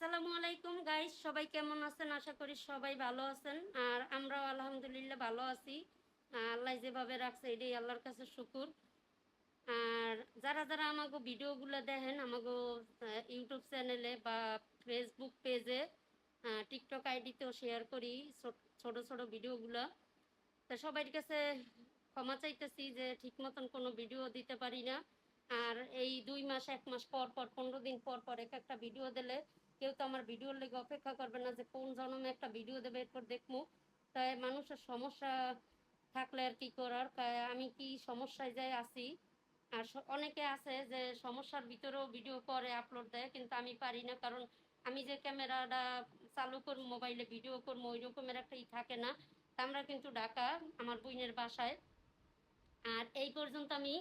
আসসালামু আলাইকুম গাইস সবাই কেমন আছেন? আশা করি সবাই ভালো আছেন। আর আমরাও আলহামদুলিল্লাহ ভালো আছি। আল্লাহ যেভাবে রাখছে, এটাই আল্লাহর কাছে শুকুর। আর যারা যারা আমাকে ভিডিওগুলো দেখেন আমাকে ইউটিউব চ্যানেলে বা ফেসবুক পেজে টিকটক আইডিতেও শেয়ার করি ছোট- ছোট ভিডিওগুলো। তা সবার কাছে ক্ষমা চাইতেছি যে ঠিক মতন কোনো ভিডিও দিতে পারি না। আর এই দুই মাস, এক মাস পর পর, পনেরো দিন পর পর এক একটা ভিডিও দিলে কেউ তো আমার ভিডিওর লেগে অপেক্ষা করবে না যে কোন জন্মে একটা ভিডিও দেবে, এরপর দেখব। তাই মানুষের সমস্যা থাকলে আর কি করার? আমি কি সমস্যায় যাই আছি? আর অনেকে আছে যে সমস্যার ভিতরেও ভিডিও করে, আপলোড দেয়, কিন্তু আমি পারি না। কারণ আমি যে ক্যামেরাটা চালু করব, মোবাইলে ভিডিও করব ওই রকমের একটা ই থাকে না। আমরা কিন্তু ঢাকা, আমার বোনের বাসায়। আর এই পর্যন্ত আমি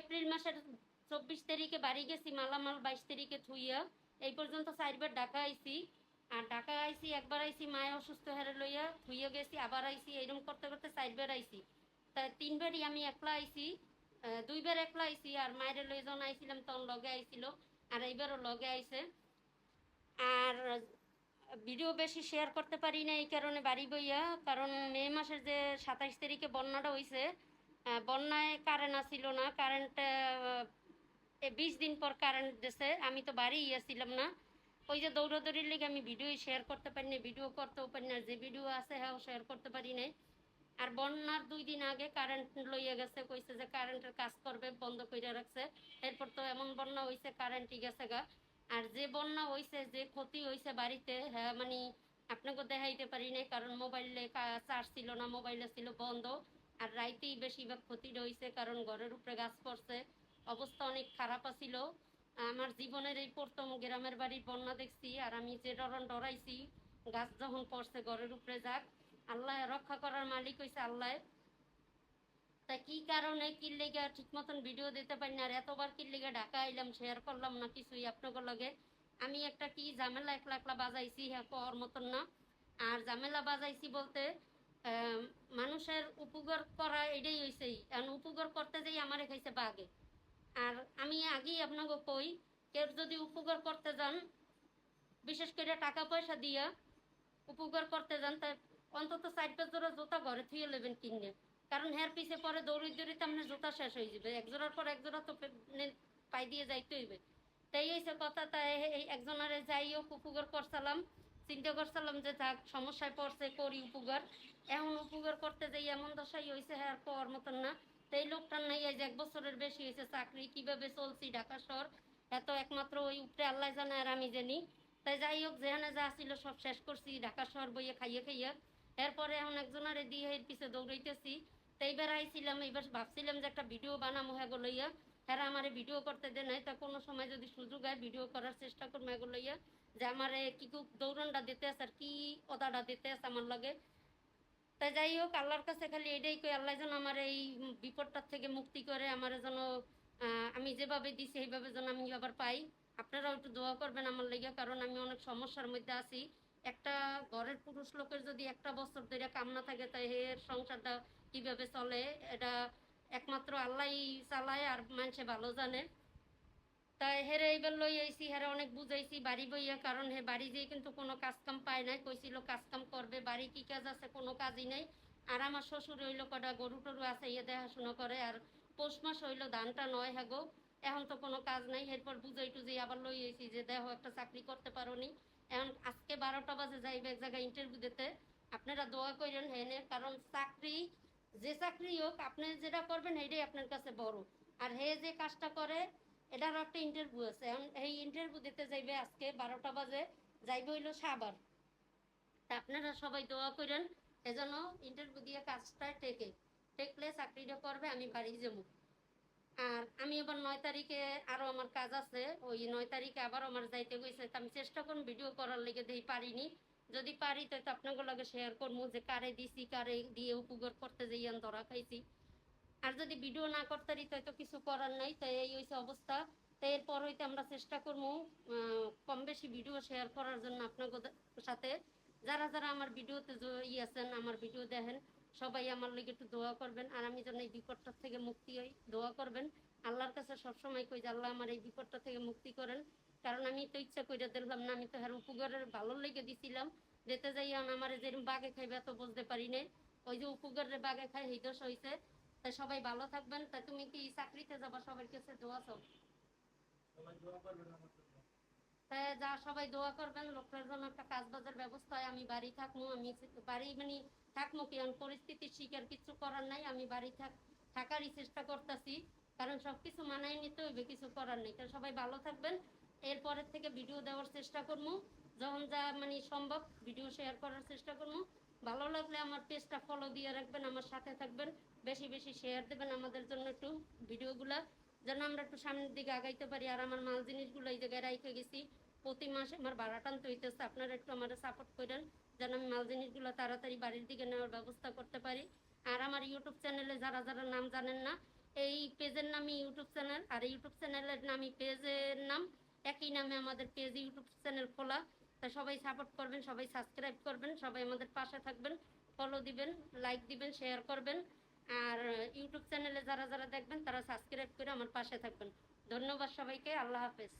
এপ্রিল মাসের চব্বিশ তারিখে বাড়ি গেছি, মালামাল বাইশ তারিখে থুইয়া এই পর্যন্ত চারবার ঢাকা আইছি। আর ঢাকা আইছি, একবার আইছি, মায়ে অসুস্থ হেরে লইয়া থুইয়া গেছি, আবার আইছি, এইরকম করতে করতে চারবার আইছি। তা তিনবারই আমি একলা আইছি দুইবার একলা আইছি, আর মায়ের লই যখন আইছিলাম তখন লগে আইছিল, আর এইবারও লগে আইছে। আর ভিডিও বেশি শেয়ার করতে পারি না এই কারণে বাড়ি বইয়া, কারণ মে মাসের যে সাতাইশ তারিখে বন্যাটা হয়েছে বন্যায় কারেন্ট আসছিল না কারেন্ট বিশ দিন পর কারেন্ট দিছে, আমি তো বাড়ি ইয়েছিলাম না। ওই যে দৌড়াদৌড়ির লেগে আমি ভিডিও শেয়ার করতে পারি না ভিডিও করতেও পারি না যে ভিডিও আছে হ্যাঁ শেয়ার করতে পারি নাই। আর বন্যার দুই দিন আগে কারেন্ট লইয়া গেছে, কইছে যে কারেন্টের কাজ করবে, বন্ধ করে রাখছে। এরপর তো এমন বন্যা হয়েছে কারেন্টই গেছে গা। আর যে বন্যা হয়েছে যে ক্ষতি হয়েছে বাড়িতে হ্যাঁ মানে আপনাকে দেখাইতে পারি নাই, কারণ মোবাইলে চার্জ ছিল না মোবাইলে ছিল বন্ধ। আর রাইতেই বেশিরভাগ ক্ষতি হয়েছে কারণ ঘরের উপরে গাছ পড়ছে। অবস্থা অনেক খারাপ আছিল। আমার জীবনের এই প্রথম গ্রামের বাড়ির বন্যা দেখছি, আর আমি যে ডরন ডরাইছি, গাছ যখন পড়ছে ঘরের উপরে যাক, আল্লাহ রক্ষা করার মালিক হয়েছে আল্লাহ। তা কি কারণে, কি লেগে ঠিক মতন ভিডিও দিতে পারি না, আর এতবার কি লেগে ঢাকা আইলাম শেয়ার করলাম না কিছুই আপনাদের লগে? আমি একটা কি ঝামেলা একলা একলা বাজাইছি হ্যাঁ কর মতন না। আর ঝামেলা বাজাইছি বলতে মানুষের উপকার করা এটাই হয়েছে কারণ উপকার করতে যাই আমারে খাইছে বাঘে। আর আমি আগেই আপনাকে কই, কেউ যদি উপকার করতে যান, বিশেষ করে টাকা পয়সা দিয়া উপকার করতে যান, তা অন্তত চার পাঁচ জোড়া জুতা ঘরে থুয়ে নেবেন কিনে। কারণ হের পিছে পরে দৌড়ি দৌড়িতে আপনার জুতা শেষ হয়ে যাবে। এক জোড়ার পর এক জোড়া তো পাই দিয়ে যাইতে হইবে তাই হয়েছে কথা তাই এই একজনারে যাই হোক, উপকার করছিলাম, চিন্তা করছিলাম যে থাক, সমস্যায় পড়ছে, করি উপকার। এখন উপকার করতে যাই এমন দশাই হয়েছে হ্যাঁ পাওয়ার মতন না। নাই এই যে এক বছরের বেশি হয়েছে চাকরি, কীভাবে চলছি ঢাকা শহর এত একমাত্র ওই উপরে আল্লাহ জানে আর আমি জানি। তাই যাই হোক, যেখানে যা ছিল সব শেষ করছি, ঢাকা শহর বইয়ে খাইয়ে খাইয়ে। এরপরে এখন একজনারে দিয়ে এর পিছে দৌড়াইতেছি। তো এইবার আইছিলাম, এইবার ভাবছিলাম যে একটা ভিডিও বানামো হ্যাঁ লইয়া। হ্যাঁ আমারে ভিডিও করতে দে নাই, তা কোনো সময় যদি সুযোগ হয় ভিডিও করার চেষ্টা করব এগুলো লইয়া। যে আমারে কি কু দৌড়নটা দিতে আছে আর কি ওদাটা দিতে আছে আমার লগে। তাই যাই হোক আল্লাহর কাছে খালি এটাই কই, আল্লাহ যেন আমার এই বিপদটার থেকে মুক্তি করে, আমার যেন আমি যেভাবে দিছি, সেইভাবে যেন আমি আবার পাই। আপনারাও একটু দোয়া করবেন আমার লেগে, কারণ আমি অনেক সমস্যার মধ্যে আছি। একটা ঘরের পুরুষ লোকের যদি একটা বছর ধরে কাম না থাকে, তাই এর সংসারটা কীভাবে চলে? এটা একমাত্র আল্লাহই চালায়, আর মানুষে ভালো জানে। তাই হেরে এইবার লই আইছি, হেরে অনেক বুঝাইছি, বাড়ি বইয়া কারণ হে বাড়ি যেয়ে কিন্তু কোনো কাজ কাম পায় নাই, কইছিল কাজ কাম করবে, বাড়ি কি কাজ আছে, কোনো কাজই নাই। আর আমার শ্বশুর হইল কটা গরু টরু আছে ইয়ে দেখাশোনা করে, আর পৌষ মাস হইল ধানটা নয় হ্যাগো এখন তো কোনো কাজ নাই, এরপর বুঝাই টুজাই আবার লই আইছি যে দেখো একটা চাকরি করতে পারো নি এখন আজকে বারোটা বাজে যাইবে এক জায়গায় ইন্টারভিউ দিতে, আপনারা দোয়া করেন হেনে, কারণ চাকরি, যে চাকরি হোক, আপনি যেটা করবেন এটাই আপনার কাছে বড়। আর হে যে কাজটা করে এটারও একটা ইন্টারভিউ আছে। এখন এই ইন্টারভিউ দিতে যাইবে আজকে বারোটা বাজে, যাইবে হইল সাবার তা আপনারা সবাই দোয়া করেন এজন্য ইন্টারভিউ দিয়ে কাজটা টেকে টেকলে চাকরিটা করবে, আমি বাড়ি যাব। আর আমি আবার নয় তারিখে আরও আমার কাজ আছে, ওই নয় তারিখে আবার আমার যাইতে গেছে আমি চেষ্টা করুন ভিডিও করার লেগে দিয়ে পারিনি। যদি পারি তো আপনাদের লগে শেয়ার করব যে কারে দিছি, কারে দিয়ে উপকার করতে যাই ধরা খাইছি। আর যদি ভিডিও না করতে তো কিছু করার নাই তো এই হয়েছে অবস্থা। তো এরপর হইতে আমরা চেষ্টা করব কম বেশি ভিডিও শেয়ার করার জন্য আপনাদের সাথে। যারা যারা আমার ভিডিওতে ই আছেন, আমার ভিডিও দেখেন, সবাই আমার লেগে একটু দোয়া করবেন। আর আমি যেন এই বিপদটার থেকে মুক্তি হই, দোয়া করবেন। আল্লাহর কাছে সবসময় কই যে আল্লাহ আমার এই বিপদটা থেকে মুক্তি করেন। কারণ আমি তো ইচ্ছা করে দিলাম না, আমি তো হার উপকারের ভালো লেগে দিছিলাম। যেতে যাই আমার যেরকম বাগে খাইবে তো বুঝতে পারি না ওই যে উপকারের বাগে খাই দোষ হয়েছে তাই সবাই ভালো থাকবেন। তা তুমি কি চাকরিতে যাবা? সবার কাছে দোয়া চাও। তাই যা সবাই দোয়া করবেন। লোকের জন্য একটা কাজ বাজার ব্যবস্থা হয়। আমি বাড়ি থাকব আমি বাড়ি মানে থাকব কি? আমি পরিস্থিতির শিকার কিছু করার নাই। আমি বাড়ি থাক থাকারই চেষ্টা করতেছি। কারণ সব কিছু মানায় নিতে হইবে কিছু করার নেই। তাই সবাই ভালো থাকবেন। এরপরের থেকে ভিডিও দেওয়ার চেষ্টা করব। যখন যা মানে সম্ভব ভিডিও শেয়ার করার চেষ্টা করব। ভালো লাগলে আমার পেজটা ফলো দিয়ে রাখবেন, আমার সাথে থাকবেন, বেশি বেশি শেয়ার দেবেন আমাদের জন্য একটু ভিডিওগুলা, যেন আমরা একটু সামনের দিকে আগাইতে পারি। আর আমার মাল জিনিসগুলো এই জায়গায় রাইখে গেছি, প্রতি মাসে আমার ভাড়া টানতে হইতেছে, আপনারা একটু আমার সাপোর্ট করেন, যেন আমি মাল জিনিসগুলো তাড়াতাড়ি বাড়ির দিকে নেওয়ার ব্যবস্থা করতে পারি। আর আমার ইউটিউব চ্যানেলে যারা যারা নাম জানেন না, এই পেজের নামই ইউটিউব চ্যানেল আর ইউটিউব চ্যানেলের নামই পেজের নাম, একই নামে আমাদের পেজ ইউটিউব চ্যানেল খোলা। তা সবাই সাপোর্ট করবেন, সবাই সাবস্ক্রাইব করবেন, সবাই আমাদের পাশে থাকবেন ফলো দিবেন লাইক দিবেন শেয়ার করবেন, আর ইউটিউব চ্যানেলে যারা যারা দেখবেন তারা সাবস্ক্রাইব করে আমার পাশে থাকবেন। ধন্যবাদ সবাইকে, আল্লাহ হাফেজ।